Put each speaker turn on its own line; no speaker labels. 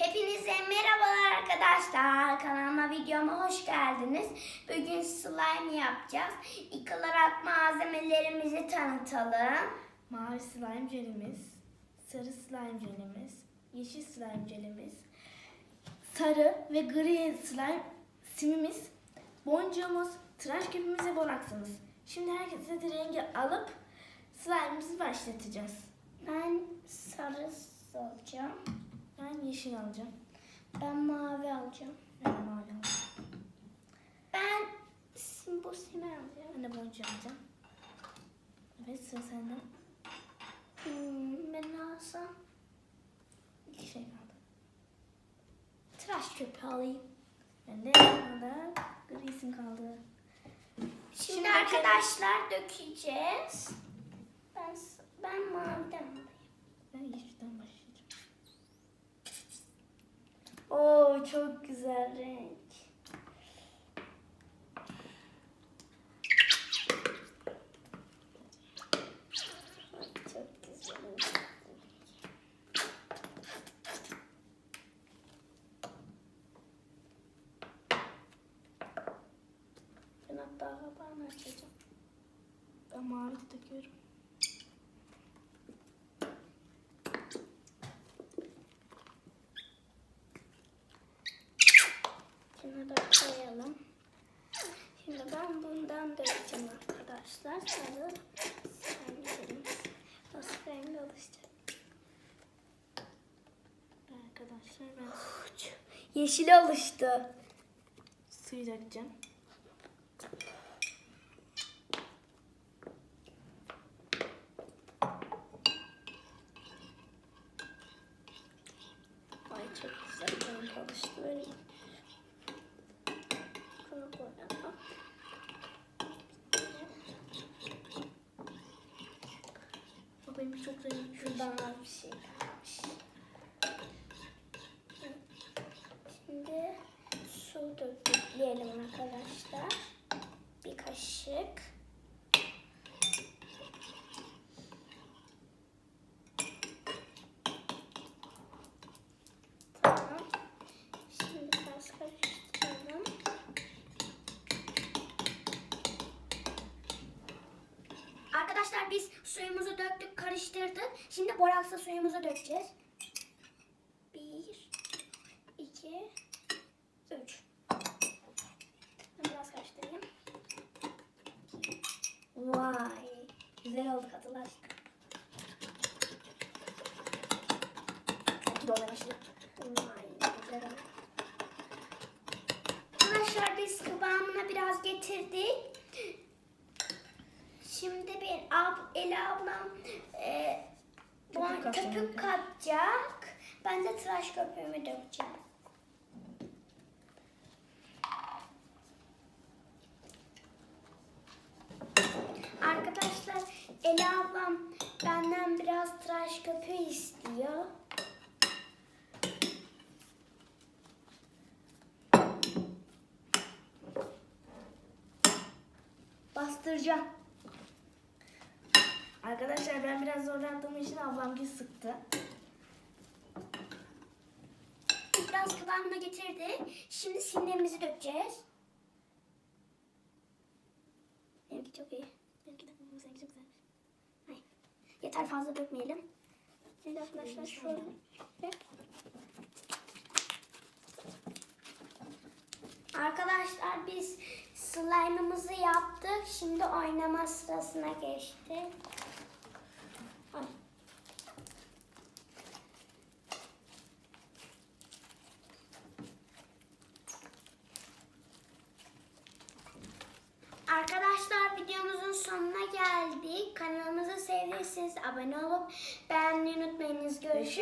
Hepinize merhabalar arkadaşlar. Kanalıma videoma hoş geldiniz. Bugün slime yapacağız. İlk olarak malzemelerimizi tanıtalım.
Mavi slime jelimiz, sarı slime jelimiz, yeşil slime jelimiz, sarı ve gri slime simimiz, boncuğumuz, tıraş köpüğümüz ve bonaksımız. Şimdi herkese de rengi alıp slime'ımızı başlatacağız.
Ben sarı alacağım.
Ben yeşil alacağım.
Ben mavi alacağım.
Ben mavi alacağım.
Ben bu simi alacağım.
Ben de boncuğu alacağım. Evet sıra sende.
Hmm, ben ne alsam?
İki şey kaldı.
Tıraş köpüğü alayım.
Ben de yanında grisin kaldı.
Şimdi arkadaşlar dökeceğiz. Ben ben maviden alayım.
Ben yeşilden başlayacağım. Oo çok güzel renk.
Çok güzel. Ben hatta kapağını açacağım.
Ben mavi de
Şunu da koyalım. Şimdi ben bundan dökeceğim arkadaşlar. Sarı rengilerimiz. Nasıl rengi oluşacak?
Arkadaşlar ben
Yeşil oluştu.
suyu dökeceğim.
Ay çok güzel renk oluştu. Böyle
O benim çok renk.
Şuradan az bir şey. Şimdi su dökleyelim arkadaşlar. Bir kaşık. Tamam. Şimdi biraz karıştıralım. Arkadaşlar biz suyumuzu döktük, karıştırdık. Şimdi borakslı suyumuzu dökeceğiz. Bir, iki, üç. Biraz karıştırayım. Vay, güzel oldu katılaştık.
Dolaştı.
Vay. Arkadaşlar biz kıvamına biraz getirdik. Şimdi bir ab, Ela ablam e, bu
Köpük katacak.
köpük katacak. Ben de tıraş köpüğümü dökeceğim. Arkadaşlar Ela ablam benden biraz tıraş köpüğü istiyor. Bastıracağım.
Arkadaşlar ben biraz zorlandığım için ablam gül sıktı.
Biraz kıvamına getirdi. Şimdi simlerimizi dökeceğiz. Benimki çok iyi.
Benimki de renk çok güzel.
Yeter fazla dökmeyelim. Şimdi arkadaşlar şöyle. Arkadaşlar biz slime'ımızı yaptık. Şimdi oynama sırasına geçti. Arkadaşlar videomuzun sonuna geldik. Kanalımızı sevdiyseniz abone olup beğenmeyi unutmayınız. Görüşürüz.